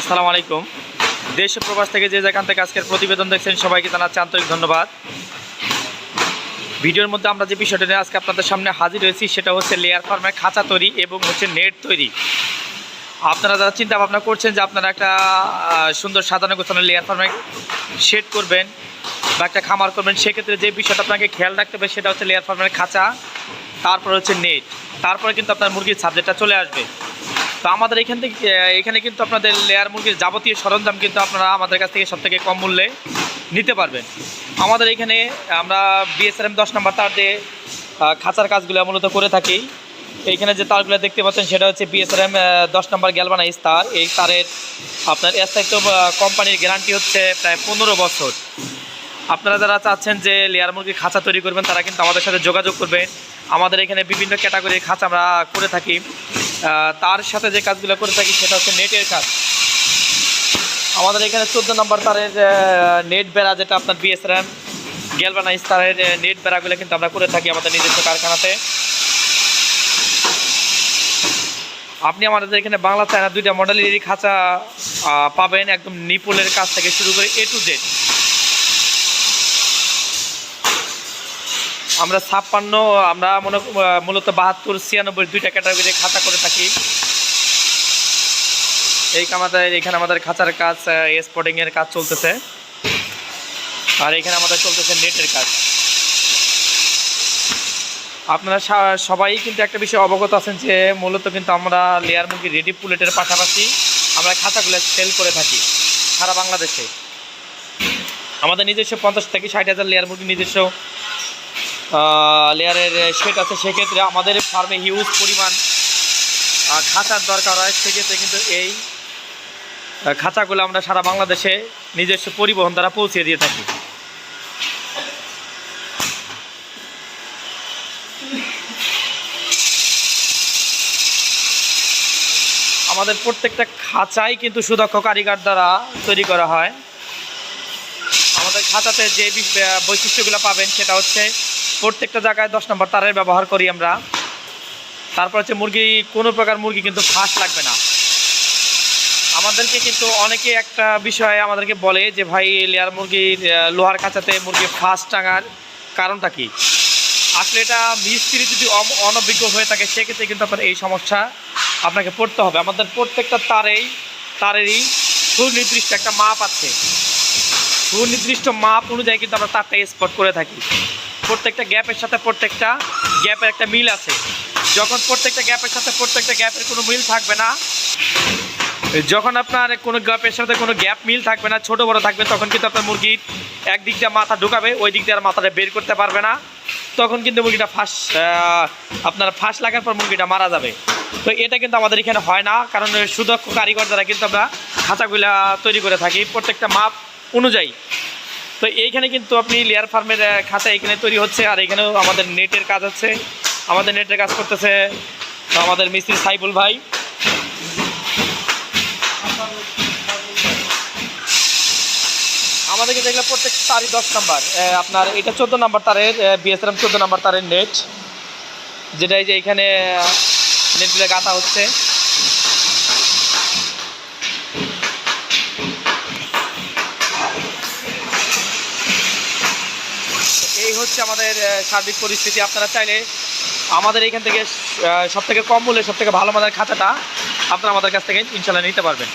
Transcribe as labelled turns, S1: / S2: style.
S1: আসসালামু আলাইকুম। দেশ প্রবাস থেকে যে যেখান থেকে আজকের প্রতিবেদন দেখছেন সবাইকে জানাচ্ছি আন্তরিক ধন্যবাদ। ভিডিওর মধ্যে আমরা যে বিষয়টা নিয়ে আজকে আপনাদের সামনে হাজির হয়েছি, সেটা হচ্ছে লেয়ার ফার্মের খাঁচা তৈরি এবং হচ্ছে নেট তৈরি। আপনারা যারা চিন্তা ভাবনা করছেন যে আপনারা একটা সুন্দর সাজানো গোছানো লেয়ার ফার্মে শেড করবেন বা একটা খামার করবেন, সেক্ষেত্রে যে বিষয়টা আপনাকে খেয়াল রাখতে হবে সেটা হচ্ছে লেয়ার ফার্মের খাঁচা, তারপর হচ্ছে নেট তারপরে কিন্তু আপনার মুরগির সাবজেক্টটা চলে আসবে। তো আমাদের এখান থেকে এখানে কিন্তু আপনাদের লেয়ার মুরগির যাবতীয় সরঞ্জাম কিন্তু আপনারা আমাদের কাছ থেকে সবথেকে কম মূল্যে নিতে পারবেন। আমাদের এখানে আমরা বিএসআরএম দশ নম্বর তার দিয়ে খাঁচার কাজগুলো মূলত করে থাকি। এইখানে যে তারগুলো দেখতে পাচ্ছেন, সেটা হচ্ছে বিএসআরএম দশ নম্বর গ্যালবানাইজ তার। এই তারের আপনার স্থায়িত্ব কোম্পানির গ্যারান্টি হচ্ছে প্রায় পনেরো বছর। আপনারা যারা চাচ্ছেন যে লেয়ার মুরগির খাঁচা তৈরি করবেন, তারা কিন্তু আমাদের সাথে যোগাযোগ করবেন। আমাদের এখানে বিভিন্ন ক্যাটাগরির খাঁচা আমরা করে থাকি। তার সাথে যে কাজগুলো করে থাকি সেটা হচ্ছে নেটের কাজ। আমাদের এখানে চোদ্দ নম্বর তারের নেট বেড়া যেটা আপনার বিএসআরএম গ্যালবানাইজ তারের নেট বেড়াগুলো কিন্তু আমরা করে থাকি আমাদের নিজস্ব কারখানাতে। আপনি আমাদের এখানে বাংলা চায়না দুইটা মডেলেরই খাঁচা পাবেন একদম নিপুলের কাজ থেকে শুরু করে এ টু জেড আমরা ছাপ্পান্ন, আমরা মনে, মূলত বাহাত্তর, ছিয়ানব্বই দুইটা ক্যাটাগরি খাতা করে থাকি। এই আমাদের, এখানে আমাদের খাঁচার কাজ স্পটিং এর কাজ চলতেছে। আর এখানে আমাদের চলতেছে নেটের কাজ। আপনারা সবাই কিন্তু একটা বিষয় অবগত আছেন যে, মূলত কিন্তু আমরা লেয়ার মুরগি রেডি পুলেটের পাশাপাশি আমরা খাঁচাগুলো সেল করে থাকি সারা বাংলাদেশে। আমাদের নিজস্ব পঞ্চাশ থেকে ষাট হাজার লেয়ার মুরগি নিজস্ব লেয়ারের সেট আছে, সেক্ষেত্রে আমাদের ফার্মে হিউজ পরিমাণ খাঁচার দরকার হয়। সেক্ষেত্রে কিন্তু এই খাঁচাগুলো আমরা সারা বাংলাদেশে নিজস্ব পরিবহন দ্বারা পৌঁছে দিয়ে থাকি। আমাদের প্রত্যেকটা খাঁচাই কিন্তু সুদক্ষ কারিগর দ্বারা তৈরি করা হয়। আমাদের খাঁচাতে যে বৈশিষ্ট্যগুলো পাবেন সেটা হচ্ছে প্রত্যেকটা জায়গায় দশ নম্বর তারের ব্যবহার করি আমরা। তারপর হচ্ছে মুরগি কোনো প্রকার মুরগি কিন্তু ফাঁস লাগবে না। আমাদেরকে কিন্তু অনেকে একটা বিষয় আমাদেরকে বলে যে ভাই লেয়ার মুরগির আহ, লোহার খাঁচাতে মুরগি ফাঁস টাঙার কারণটা কি? আসলে এটা মিস্ত্রি যদি অনভিজ্ঞ হয়ে থাকে সেক্ষেত্রে কিন্তু আপনার এই সমস্যা আপনাকে পড়তে হবে। আমাদের প্রত্যেকটা তারেই তারেরই সুনির্দিষ্ট একটা মাপ আছে। সুনির্দিষ্ট মাপ অনুযায়ী কিন্তু আমরা তারটা স্পট করে থাকি। প্রত্যেকটা গ্যাপের সাথে প্রত্যেকটা গ্যাপের একটা মিল আছে। যখন প্রত্যেকটা গ্যাপের সাথে প্রত্যেকটা গ্যাপের কোনো মিল থাকবে না, যখন আপনার কোনো গ্যাপের সাথে কোনো গ্যাপ মিল থাকবে না, ছোট বড় থাকবে, তখন কিন্তু আপনার মুরগির একদিক দিয়ে মাথা ঢুকাবে, ওই দিক দিয়ে আর মাথাটা বের করতে পারবে না। তখন কিন্তু মুরগিটা ফাঁস আপনার ফাঁস লাগার পর মুরগিটা মারা যাবে। তো এটা কিন্তু আমাদের এখানে হয় না, কারণ সুদক্ষ কারিগর দ্বারা কিন্তু আমরা খাঁচাগুলা তৈরি করে থাকি। প্রত্যেকটা মাপ অনুযায়ী। তো এইখানে কিন্তু আপনি লেয়ার ফার্মের খাতা এখানে তৈরি হচ্ছে, আর এখানেও আমাদের নেটের কাজ হচ্ছে আমাদের নেটের কাজ করতেছে আমাদের মিস্ত্রি সাইবুল ভাই। আমাদের কিন্তু এগুলো প্রত্যেক তারই দশ নাম্বার আপনার এটা চোদ্দ নাম্বার তারের বিএসএম চোদ্দ নাম্বার তারের নেট যেটা এই যে এখানে নেটগুলো গাঁথা হচ্ছে। হচ্ছে আমাদের সার্বিক পরিস্থিতি। আপনারা চাইলে আমাদের এখান থেকে সব থেকে কম মূল্যে সব থেকে ভালো মানের খাতাটা আপনারা আমাদের কাছ থেকে ইনশাল্লাহ নিতে পারবেন।